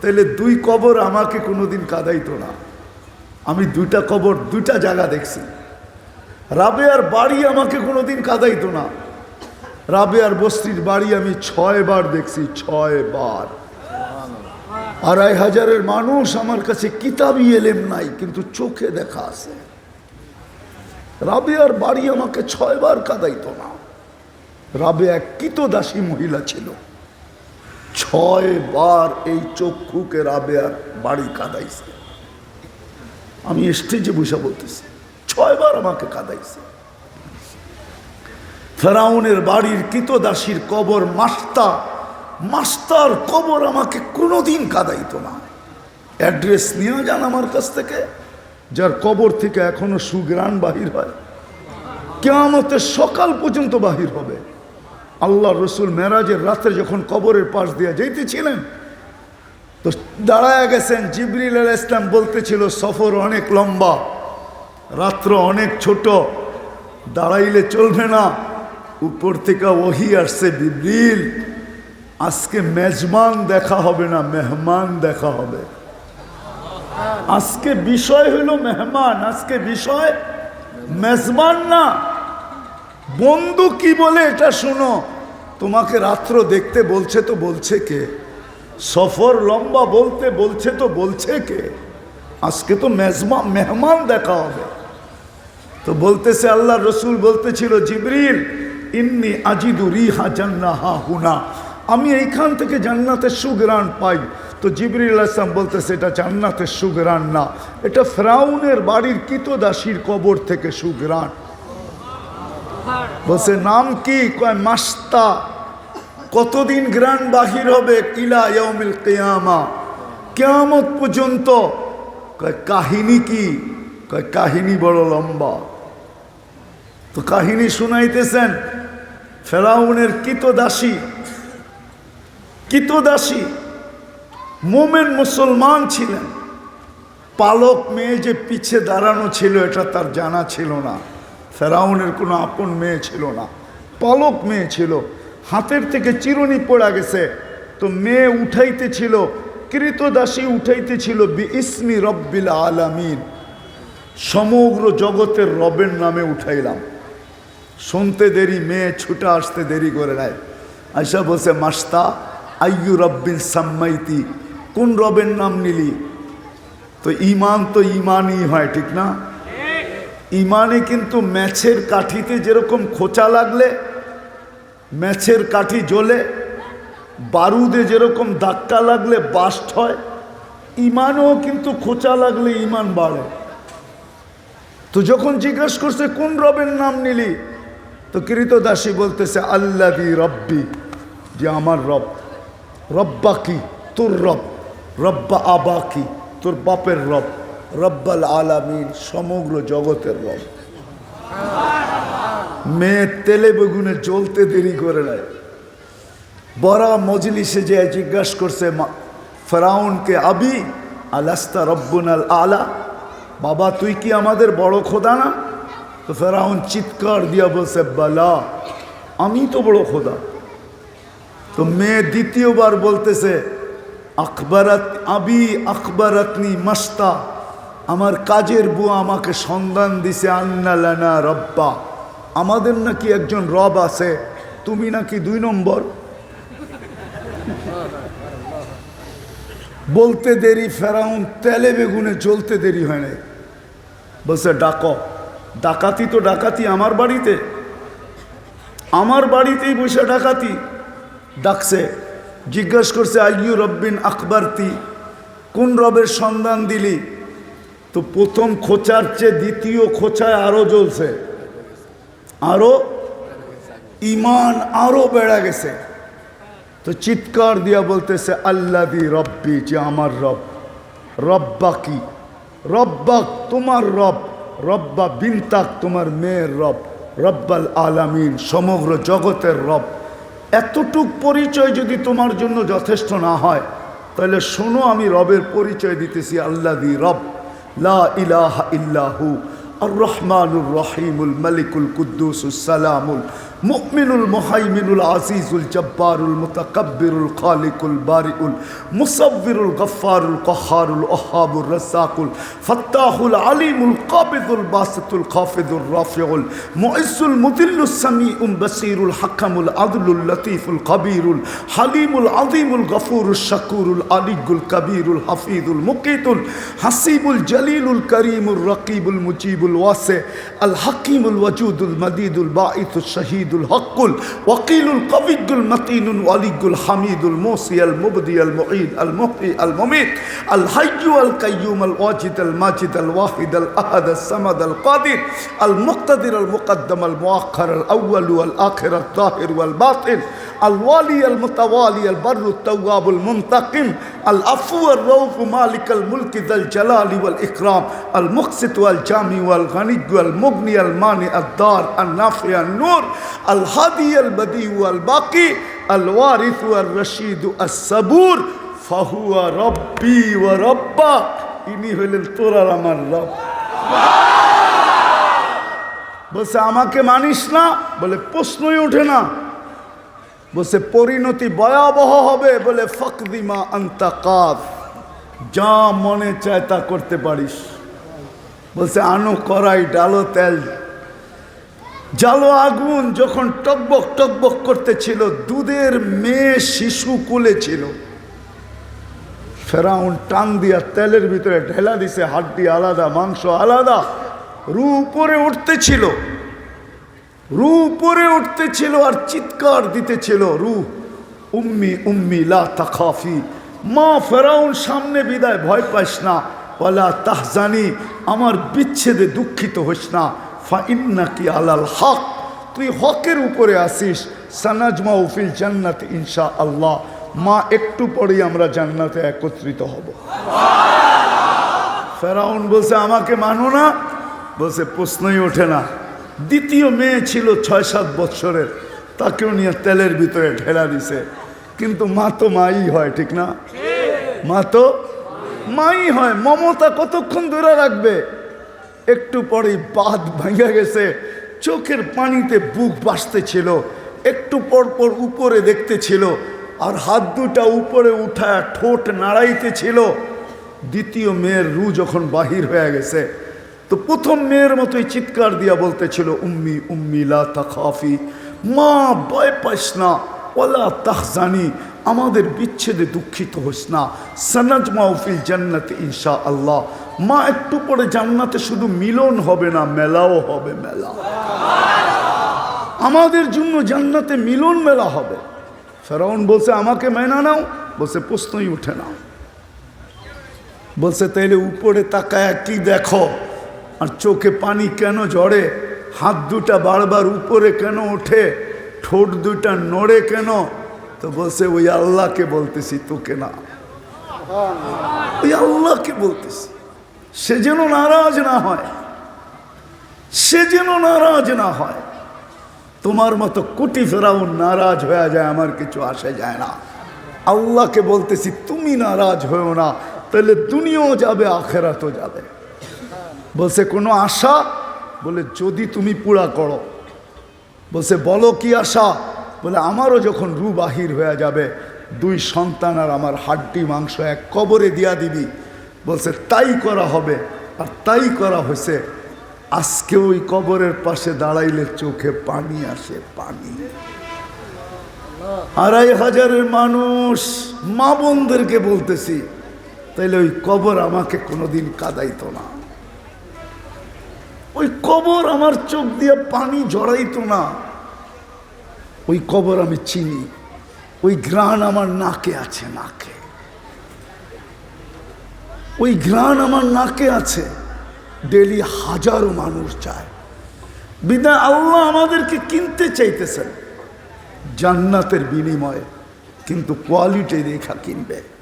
তাহলে দুই কবর আমাকে কোনোদিন কাদাইতো না। আমি দুইটা কবর দুইটা জায়গা দেখছি। রাবেয়ার বাড়ি আমাকে কোনোদিন কাদাইতো না। রাবেয়ার বস্তির বাড়ি আমি ছয় বার দেখছি ছয় বার আড়াই হাজারের মানুষ আমার কাছে কিতাবই এলেম নাই, কিন্তু চোখে দেখা আছে। রাবেয়ার বাড়ি আমাকে ছয় বার কাদাইতো না। রাবে এক কিতদাসী মহিলা ছিল। ছয় বার এই চক্ষুকে রাবেয়ার বাড়ি কাদাইছে। আমি স্টেজে বসে বলতেছি, ছয় বার আমাকে কাদাইছে। ফেরাউনের বাড়ির কিতদাসীর কবর মাস্তা মাস্তার কবর আমাকে কোনোদিন কাদাইতো না। অ্যাড্রেস নিয়ে যান আমার কাছ থেকে, যার কবর থেকে এখনও সুগ্রাণ বাহির হয়। কেয়ামতের সকাল পর্যন্ত বাহির হবে। আল্লাহ রসুল মেরাজের রাত্রে যখন কবরের পাশ দিয়ে যাইতেছিলেন, তো দাঁড়ায় গেছেন, জিবরিল আল ইসলাম বলতেছিল, সফর অনেক লম্বা, রাত্র অনেক ছোট, দাঁড়াইলে চলবে না। উপর থেকে ওহি আসছে বিবরিল আজকে মেজমান দেখা হবে না, মেহমান দেখা হবে। আজকে বিষয় হলো মেহমান, আজকে বিষয় মেজমান না। বন্ধু কি বলে এটা শোনো। তোমাকে রাত্র দেখতে বলছে তো বলছে কে? সফর লম্বা বলতে বলছে তো বলছে কে? আজকে তো মেজমা মেহমান দেখা হবে। তো বলতেছে আল্লাহ রসুল বলতেছিল, জিবরিল, ইন্নি আজিদু রিহা জান্নাহা হুনা। আমি এইখান থেকে জান্নাতের সুগ্রাণ পাই। তো জিবরিল আসলাম বলতেছে, এটা জান্নাতের সুগ্রাণ না। এটা ফ্রাউনের বাড়ির কিতদাসীর কবর থেকে সুগ্রাণ বলছে, নাম কি? কয়, মাস্তা। কতদিন গ্রান বাহির হবে? কিলা ইয়াউমিল কিয়ামা। কেয়ামত পর্যন্ত। কয়, কাহিনী কি? কয়, কাহিনী বড় লম্বা। তো কাহিনী শুনাইতেছেন, ফেরাউনের কিতদাসী। কিতদাসী, মোমেন মুসলমান ছিলেন। পালক মেয়ে যে পিছে দাঁড়ানো ছিল, এটা তার জানা ছিল না। ফেরাউনের কোনো আপন মেয়ে ছিল না, পালক মেয়ে ছিল, হাতের থেকে চিরুনি পড়া গেছে। তো মেয়ে উঠাইতেছিল, কৃতদাসী উঠাইতেছিল বি ইসমি রব্বিল আলামিন। সমগ্র জগতের রবের নামে উঠাইলাম। শুনতে দেরি, মেয়ে ছুটে আসতে দেরি করে নেয় আইসা বসে মাস্তা, আইয়ু রব্বিন সাম্মাইতি, কোন রবের নাম নিলি? তো ইমান তো ইমানই হয়, ঠিক না? ইমানে কিন্তু ম্যাচের কাঠিতে যেরকম খোঁচা লাগলে, ম্যাচের কাঠি জ্বলে, বারুদে যেরকম ধাক্কা লাগলে বাস্ট হয়, ইমানও কিন্তু খোঁচা লাগলে ইমান বাড়ে। তো যখন জিজ্ঞেস করছে, কোন রবের নাম নিলি? তো কৃতদাসী বলতেছে, আল্লাদি রব্বি, যে আমার রব। রব্বা কি তোর রব। রব্বা আবা কি তোর বাপের রব। রব্বাল আলামিন সমগ্র জগতের রব। মেয়ে তেলে বেগুনে জ্বলতে দেরি করে নেয় বড়া মজলিসে যে জিজ্ঞাসা করছে ফেরাউনকে আবি, আলাস্তা রব্বুন আল আলা? বাবা, তুই কি আমাদের বড় খোদা না? তো ফেরাউন চিৎকার দিয়া বলছে, বালা, আমি তো বড় খোদা। তো মেয়ে দ্বিতীয়বার বলতেছে, আকবরাত আবি, আকবরাতনি মাস্তা। আমার কাজের বুয়া আমাকে সন্ধান দিছে, আন্না লানা রব্বা। আমাদের নাকি একজন রব আছে, তুমি নাকি দুই নম্বর। বলতে দেরি, ফেরাউন তেলে বেগুনে চলতে দেরি হয় নাই। বলছে, ডাকো। ডাকাতি তো ডাকাতি আমার বাড়িতে। আমার বাড়িতেই বসে ডাকাতি। ডাকছে, জিজ্ঞেস করছে, আইয়ু রব্বিন আকবরতি? কোন রবের সন্ধান দিলি? তো প্রথম খোঁচার চেয়ে দ্বিতীয় খোঁচায় আরও জ্বলছে। আরও ইমান আরও বেড়া গেছে। তো চিৎকার দিয়া বলতেছে আল্লাহ দি রব্বি, যে আমার রব। রব্বা কি? রব্বাক তোমার রব। রব্বা বিনতাক তোমার মেয়ের রব। রব্বাল আলামিন, সমগ্র জগতের রব। এতটুক পরিচয় যদি তোমার জন্য যথেষ্ট না হয়, তাহলে শোনো আমি রবের পরিচয় দিতেছি আল্লাহ দি রব। لا إله إلا هو الرحمن الرحيم الملك القدوس السلام مؤمن المهيمن العزيز الجبار المتكبر الخالق البارئ المصور الغفار القهار الأحاب الرزاق الفتاح العليم القابض الباسط الخافض الرافع المعز المذل السميع البصير الحكم العدل اللطيف القبير الحليم العظيم الغفور الشكور العلي الكبير الحفيظ المقيت الحسيب الجليل الكريم الرقيب المجيب الواسع الحكيم الوجود المديد الباعث الشهيد শহীদুল হকুল ওয়াকিলুল কবিগুল মতিনুল ওয়ালিগুল হামিদুল মোসি আল মুবদি আল মুঈদ আল মুহি আল মুমিত আল হাইয়ু আল কাইয়ুম আল ওয়াজিদ আল মাজিদ আল ওয়াহিদ আল الوالي المتوالي البر التواب المنتقم العفو الروف مالك الملك ذا الجلال والإكرام المقسط والجامي والغني والمغني المانع الدار النافع النور الهادي البديع والباقي الوارث والرشيد الصبور فهو ربي وربك إني হইলেন তোরার من رب. বলছে আমাকে মানিস না বলে প্রশ্নই ওঠে না বলছে, পরিণতি ভয়াবহ হবে বলে ফকদিমা আন্তা আন্তাকাত যা মনে চায় তা করতে পারিস। বলছে, আনো করাই ডালো তেল। জালো আগুন যখন টকবক টকবক করতেছিল, দুধের মেয়ে শিশু কুলে ছিল। ফেরাউন টান দিয়া তেলের ভিতরে ঢেলা দিছে, হাড্ডি আলাদা, মাংস আলাদা রু উপরে উঠতেছিল। রু উপরে উঠতেছিল আর চিৎকার দিতেছিল রু উম্মি উম্মি, লা তাখাফি। মা ফেরাউন, সামনে বিদায়, ভয় পাইস না। ওয়ালা তাহজানি, আমার বিচ্ছেদে দুঃখিত হইস না। ফা ইন্নাকি আলাল হক, তুই হকের উপরে আসিস। সানাজমা উফিল জান্নাত ইনশা আল্লাহ মা, একটু পরেই আমরা জান্নাতে একত্রিত হব। ফেরাউন বলছে, আমাকে মানো না? বলছে, প্রশ্নই ওঠে না। দ্বিতীয় মেয়ে ছিল ছয় সাত বৎসরের, তাকেও নিয়ে তেলের ভিতরে ঢেলা দিছে। কিন্তু মা তো মাই হয়, ঠিক না? মা তো মাই হয়। মমতা কতক্ষণ ধরে রাখবে? একটু পরেই বাদ ভাঙা গেছে। চোখের পানিতে বুক বাসতেছিল একটু পর পর উপরে দেখতেছিল। আর হাত দুটা উপরে উঠায় ঠোঁট নাড়াইতেছিল। দ্বিতীয় মেয়ের রু যখন বাহির হয়ে গেছে তো প্রথম মেয়ের মতোই চিৎকার দিয়া বলতেছিল, উম্মি উম্মি, লা তাখাফি, মা, ভয় পাইস না ওলা তাহজানি, আমাদের বিচ্ছেদে দুঃখিত হোস না সনাজ মাহফিল জান্নাতে ইনশা আল্লাহ মা একটু পরে জান্নাতে শুধু মিলন হবে না, মেলাও হবে মেলা। আমাদের জন্য জান্নাতে মিলন মেলা হবে। ফেরাউন বলছে, আমাকে মেনা নাও। বলছে, প্রশ্নই উঠে না। বলছে, তাইলে উপরে তাকায় কি দেখো? আর চোখে পানি কেন ঝরে? হাত দুটা বারবার উপরে কেন ওঠে? ঠোঁট দুটা নড়ে কেন? তো বলছে, ওই আল্লাহকে বলতেছি, তোকে না। ওই আল্লাহকে বলতেছি। সে যেন নারাজ না হয়। সে যেন নারাজ না হয়। তোমার মতো কোটি ফেরাউন নারাজ হয়ে যায়, আমার কিছু আসে যায় না। আল্লাহকে বলতেছি, তুমি নারাজ হয়েও না, তাহলে দুনিয়াও যাবে, আখেরাতও যাবে। বলছে, কোনো আশা? বলে, যদি তুমি পুরা করো। বলছে, বলো কি আশা? বলে, আমারও যখন রু বাহির হয়ে যাবে, দুই সন্তান আর আমার হাড্ডি মাংস এক কবরে দিয়া দিবি। বলছে, তাই করা হবে আর তাই করা হয়েছে। আজকে ওই কবরের পাশে দাঁড়াইলে চোখে পানি আসে, পানি। আড়াই হাজারের মানুষ, মা বোনদেরকে বলতেছি, তাইলে ওই কবর আমাকে কোনোদিন কাদাইতো না। ওই কবর আমার চোখ দিয়ে পানি জড়াইতো না। ওই কবর আমি চিনি। ওই গ্রাণ আমার নাকে আছে, নাকে। ওই গ্রাণ আমার নাকে আছে। ডেলি হাজারো মানুষ যায়। বিদায় আল্লাহ আমাদেরকে কিনতে চাইতেছেন। জান্নাতের বিনিময়ে কিন্তু কোয়ালিটি রেখা কিনবে।